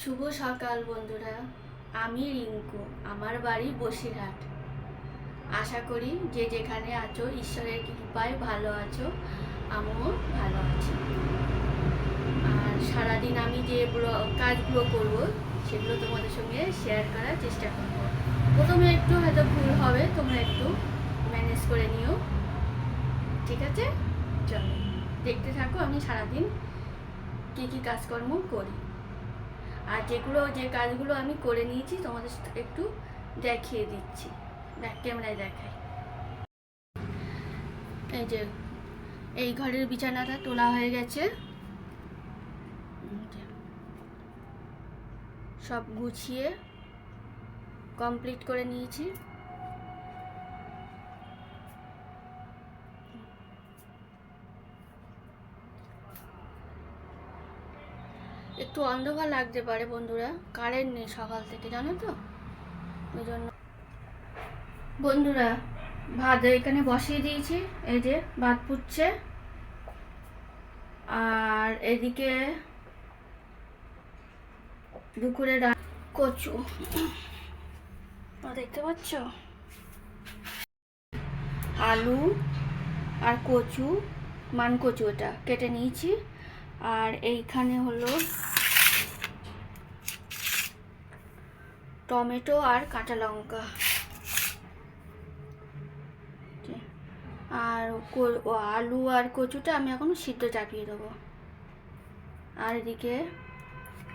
শুভ সকাল বন্ধুরা। আমি রিঙ্কু, আমার বাড়ি বসিরহাট। আশা করি যে যেখানে আছো ঈশ্বরের কৃপায় ভালো আছো, আমিও ভালো আছি। আর সারাদিন আমি যে কাজগুলো করব, সেগুলো তোমাদের সঙ্গে শেয়ার করার চেষ্টা করব। প্রথমে একটু হয়তো ভুল হবে, তোমরা একটু ম্যানেজ করে নিও। ঠিক আছে? চলো, দেখতে থাকো আমি সারাদিন কী কী কাজকর্ম করি। আর যেগুলো, যে কাজগুলো আমি করে নিয়েছি, তোমাদের একটু দেখিয়ে দিচ্ছি। দেখ, ক্যামেরায় দেখাই। এই যে, এই ঘরের বিছানাটা তোলা হয়ে গেছে। সব গুছিয়ে কমপ্লিট করে নিয়েছি। একটু অন্ধকার লাগতে পারে বন্ধুরা। কারেন্ট নেই সকাল থেকে, জানো তো? ওই জন্য। বন্ধুরা, ভাত এখানে বসিয়ে দিয়েছি। এই যে ভাত পুচ্ছে। আর এদিকে দুপুরে কচু। দেখতে পাচ্ছ? আলু আর কচু, মান কচু এটা। কেটে নিয়েছি। আর এইখানে হলো টমেটো আর কাঁচা লঙ্কা। আর আলু আর কচুটা আমি এখন সিদ্ধ চাপিয়ে দেবো। আর এদিকে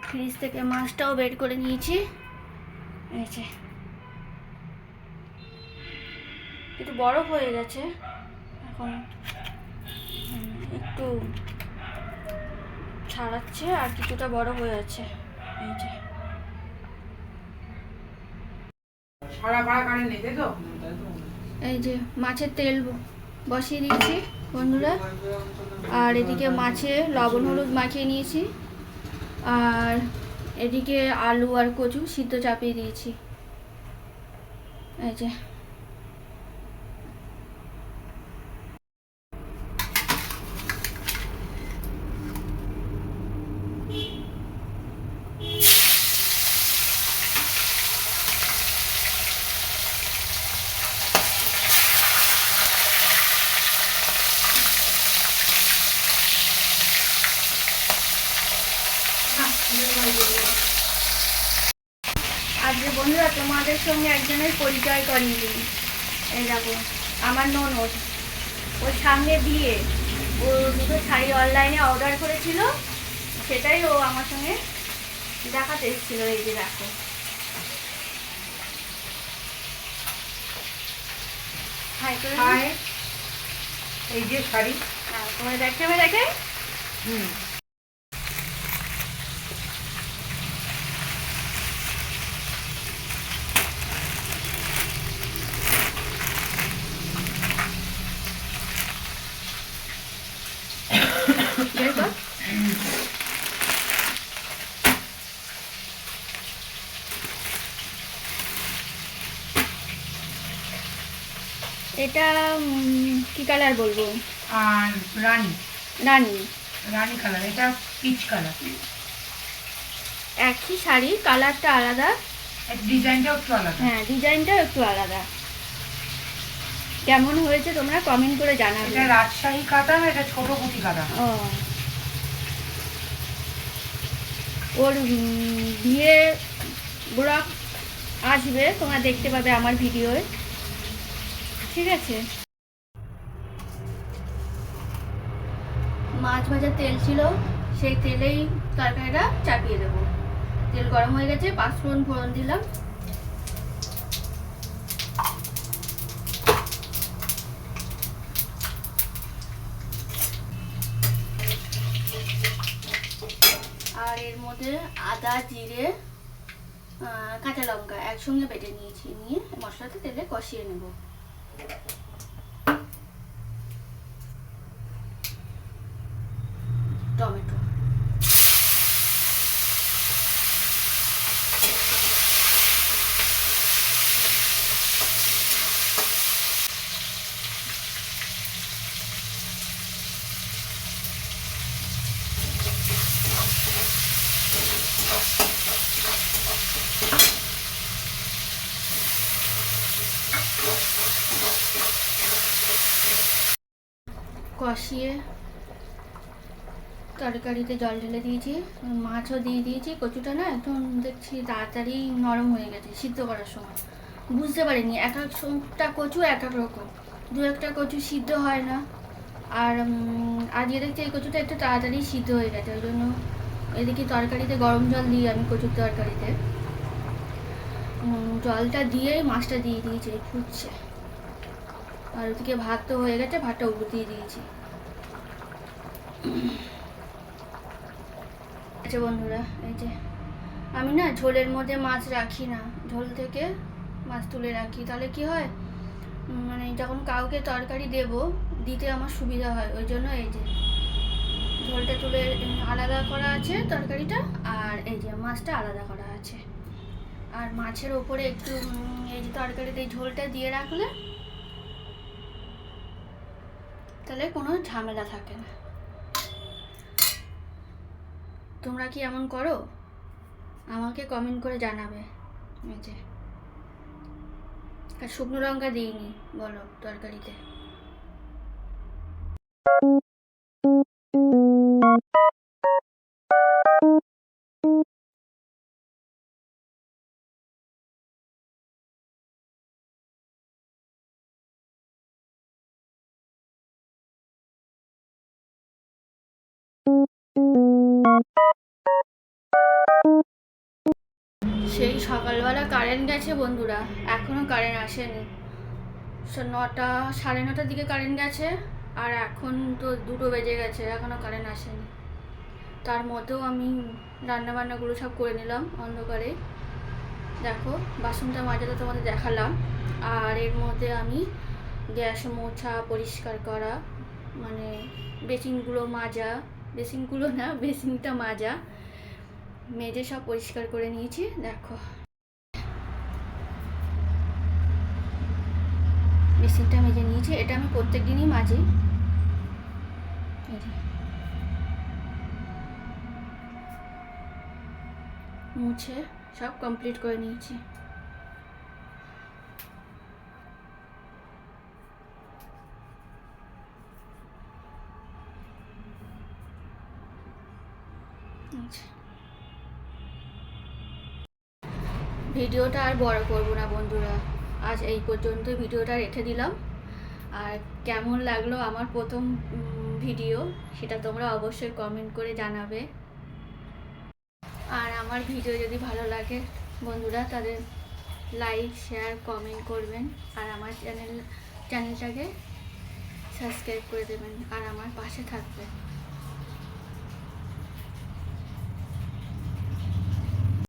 ফ্রিজ থেকে মাছটাও বের করে নিয়েছি। এই একটু বরফ হয়ে গেছে। এখন একটু ছাড়াচ্ছে আর কিছুটা বড় হয়ে আছে। এই যে সারা পাড়া কারেন্ট নেই তাই তো এই যে মাছের তেল বসিয়ে দিয়েছি বন্ধুরা। আর এদিকে মাছে লবণ হলুদ মাখিয়ে নিয়েছি। আর এদিকে আলু আর কচু সিদ্ধ চাপিয়ে দিয়েছি। এই যে আজকে বন্ধুরা সঙ্গে একজনের পরিচয় করিয়ে দিই এই দেখো আমার ননদ ওর সামনে বিয়ে। ও দুটো শাড়ি অনলাইনে অর্ডার করেছিল সেটাই ও আমার সঙ্গে দেখাতে এসেছিল। এই যে দেখো। এই যে শাড়ি। হ্যাঁ, তোমার হবে দেখে? হুম বের কর এটা কি কালার বলব? আর রানী। রানী। রানী কালার এটা পিচ কালার একই শাড়ি কালারটা আলাদা। ডিজাইনটাও একটু আলাদা। হ্যাঁ ডিজাইনটাও একটু আলাদা। কেমন হয়েছে তোমরা কমেন্ট করে জানাবে। এটা রাজশাহী কাতান এটা ছোট কুচি কাতান ও। ওর বিয়ে ব্লগ আসবে তোমরা দেখতে পাবে আমার ভিডিওয়। ঠিক আছে। মাছ ভাজার তেল ছিল, সেই তেলেই তরকারিটা চাপিয়ে দেবো। তেল গরম হয়ে গেছে, পাঁচফোড়ন ফোড়ন দিলাম। আর এর মধ্যে আদা, জিরে কাঁচা লঙ্কা একসঙ্গে বেটে নিয়েছি, নিয়ে মশলাটা তেলে কষিয়ে নেব। টমেটো বসিয়ে তরকারিতে জল ঢেলে দিয়েছি, মাছও দিয়ে দিয়েছি, কচুটা না একদম দেখছি তাড়াতাড়ি নরম হয়ে গেছে, সিদ্ধ করার সময়। বুঝতে পারিনি, এক একটা কচু এক এক রকম, দু একটা কচু সিদ্ধ হয় না। আর আজকে দেখছি এই কচুটা একটু তাড়াতাড়ি সিদ্ধ হয়ে গেছে, ওই জন্য এদিকে তরকারিতে গরম জল দিই আমি কচুর তরকারিতে। জলটা দিয়েই মাছটা দিয়ে দিয়েছি, ফুটছে। আর ওদিকে ভাত তো হয়ে গেছে, ভাতটা উঠিয়ে দিয়েছি। আচ্ছা বন্ধুরা, এই যে আমি না ঝোলের মধ্যে মাছ রাখি না। ঝোল থেকে মাছ তুলে রাখি। তাহলে কি হয়? মানে যখন কাউকে তরকারি দেব, দিতে আমার সুবিধা হয়। ওই জন্য এই যে ঝোলটা তুলে আলাদা করা আছে তরকারিটা, আর এই যে মাছটা আলাদা করা আছে। আর মাছের ওপরে একটু এই যে তরকারিতে ঝোলটা দিয়ে রাখলে তাহলে কোনো ঝামেলা থাকে না। তোমরা কি এমন করো? আমাকে কমেন্ট করে জানাবে। যে। আর শুকনো লঙ্কা দিইনি, বলো তরকারিতে। সেই সকালবেলা কারেন্ট গেছে বন্ধুরা, এখনও কারেন্ট আসেনি। নটা, সাড়ে নটার দিকে কারেন্ট গেছে, আর এখন তো দুটো বেজে গেছে, এখনও কারেন্ট আসেনি। তার মধ্যেও আমি রান্না বান্নাগুলো সব করে নিলাম অন্ধকারে। দেখো, বাসনটা মাজাটা তোমাদের দেখালাম, আর এর মধ্যে আমি গ্যাস মোছা পরিষ্কার করা মানে বেসিনগুলো মাজা, বেসিনগুলো না, বেসিনটা মাজা মেজে সব পরিষ্কার করে নিয়েছি, দেখো। বেসিনটা মেজে নিয়েছি, এটা আমি প্রত্যেক দিনই মাজি মুছে, সব কমপ্লিট করে নিয়েছি। ভিডিওটা আর বড় করব না বন্ধুরা। আজ এই পর্যন্ত ভিডিওটা রেখে দিলাম। আর কেমন লাগল আমার প্রথম ভিডিও সেটা তোমরা অবশ্যই কমেন্ট করে জানাবে। আর আমার ভিডিও যদি ভালো লাগে বন্ধুরা, তাদের লাইক শেয়ার কমেন্ট করবেন। আর আমার চ্যানেল চ্যানেলটাকে সাবস্ক্রাইব করে দেবেন। আর আমার পাশে থাকবেন।